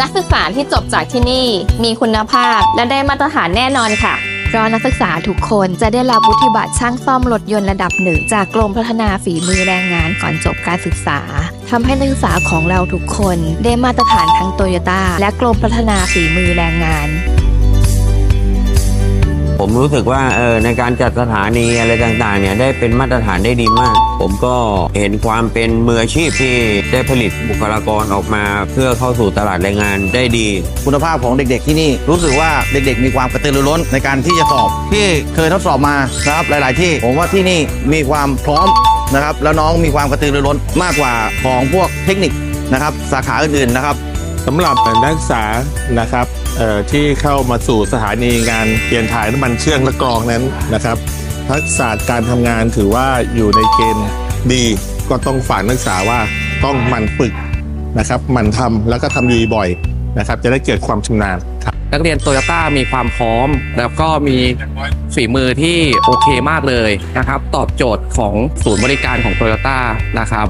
นักศึกษาที่จบจากที่นี่มีคุณภาพและได้มาตรฐานแน่นอนค่ะเพราะนักศึกษาทุกคนจะได้รับวุฒิบัตรช่างซ่อมรถยนต์ระดับหนึ่งจากกรมพัฒนาฝีมือแรงงานก่อนจบการศึกษาทำให้นักศึกษาของเราทุกคนได้มาตรฐานทั้งโตโยต้าและกรมพัฒนาฝีมือแรงงาน ผมรู้สึกว่าเออในการจัดสถานีอะไรต่างๆเนี่ยได้เป็นมาตรฐานได้ดีมาก ผมก็เห็นความเป็นมืออาชีพที่ได้ผลิตบุคลากรออกมา เพื่อเข้าสู่ตลาดแรงงานได้ดี คุณภาพของเด็กๆที่นี่รู้สึกว่าเด็กๆ มีความกระตือรือร้นในการที่จะสอบที่เคยทดสอบมานะครับหลาย ๆ ที่ ผมว่าที่นี่มีความพร้อมนะครับแล้วน้องมีความกระตือรือร้นมากกว่าของพวกเทคนิคนะครับสาขาอื่นๆนะครับ สำหรับนักศึกษานะครับที่เข้ามาสู่สถานีงานเปลี่ยนถ่ายน้ำมันเชื่องและกรองนั้นนะครับ ทักษะการทำงานถือว่าอยู่ในเกณฑ์ดีก็ต้องฝากนักศึกษาว่าต้องหมั่นฝึกนะครับหมั่นทำแล้วก็ทำอยู่บ่อยนะครับ จะได้เกิดความชำนาญครับนักเรียนโตโยต้ามีความพร้อม แล้วก็มีฝีมือที่โอเคมากเลยนะครับ ตอบโจทย์ของศูนย์บริการของโตโยต้านะครับ